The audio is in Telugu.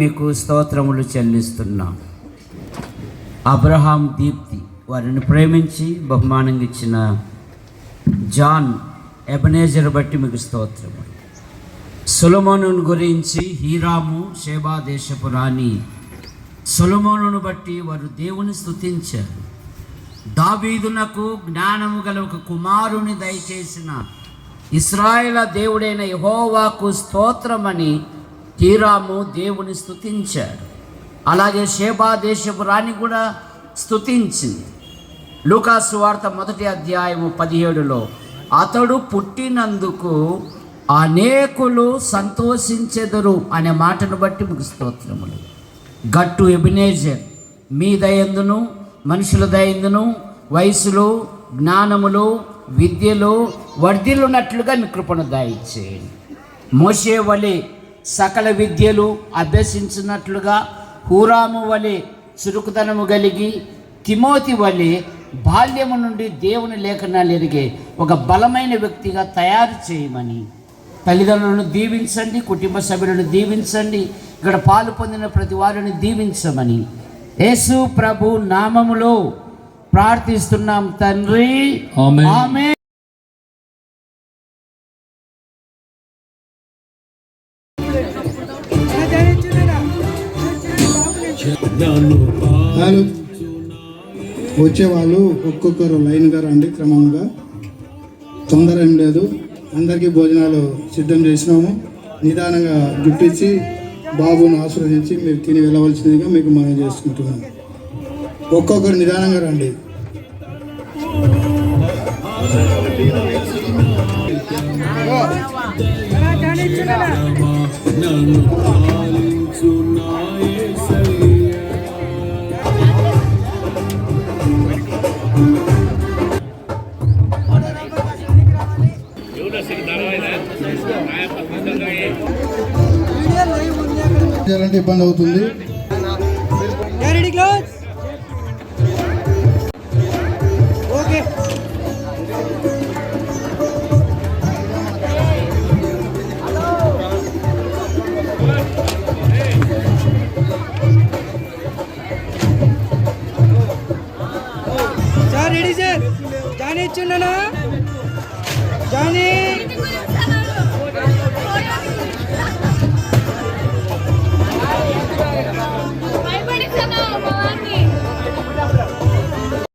మీకు స్తోత్రములు చెల్లిస్తున్నాం. అబ్రహాం దీప్తి వారిని ప్రేమించి బహుమానంగా ఇచ్చిన జాన్ ఎబనేజర్ బట్టి మీకు స్తోత్రములు. సొలమోనును గురించి హీరాము షేబా దేశపు రాణి సొలమోనును బట్టి వారు దేవుని స్థుతించారు దావీదునకు జ్ఞానము గల ఒక కుమారుని దయచేసిన ఇస్రాయేల దేవుడైన యహోవాకు స్తోత్రమని హీరాము దేవుని స్థుతించాడు అలాగే షేబా దేశపు రాణి కూడా స్థుతించింది లూకాసు వార్త మొదటి అధ్యాయము పదిహేడులో అతడు పుట్టినందుకు అనేకులు సంతోషించెదరు అనే మాటను బట్టి మీకు స్తోత్రములు. గట్టు ఎబినేజర్ మీ దయందును మనుషుల దయందును వయసులో జ్ఞానములు విద్యలో వర్ధిల్లున్నట్లుగా మీ కృపను దయచేయండి. మోసే వలె సకల విద్యలు అభ్యసించినట్లుగా హూరాము వలె చురుకుదనము కలిగి తిమోతి వలె బాల్యము నుండి దేవుని లేఖనాలు ఎరిగే ఒక బలమైన వ్యక్తిగా తయారు చేయమని. తల్లిదండ్రులను దీవించండి కుటుంబ సభ్యులను దీవించండి ఇక్కడ పాలు పొందిన ప్రతి వారిని దీవించమని. యేసు ప్రభు నామములో ప్రార్థిస్తున్నాం తండ్రి. ఆమేన్. వచ్చేవాళ్ళు ఒక్కొక్కరు లైన్గా రండి క్రమంగా. తొందర ఏం లేదు. అందరికీ భోజనాలు సిద్ధం చేసినాము. నిదానంగా గిఫ్ట్ ఇచ్చి బాబును ఆశీర్వదించి మీరు తిని వెళ్ళవలసిందిగా మీకు మనం చేసుకుంటున్నాం. ఒక్కొక్కరు నిదానంగా రండి. నన్ను చేయాలంటే ఇబ్బంది అవుతుంది. Ready okay sir ready sir Jani ఇచ్చిండనా Johnny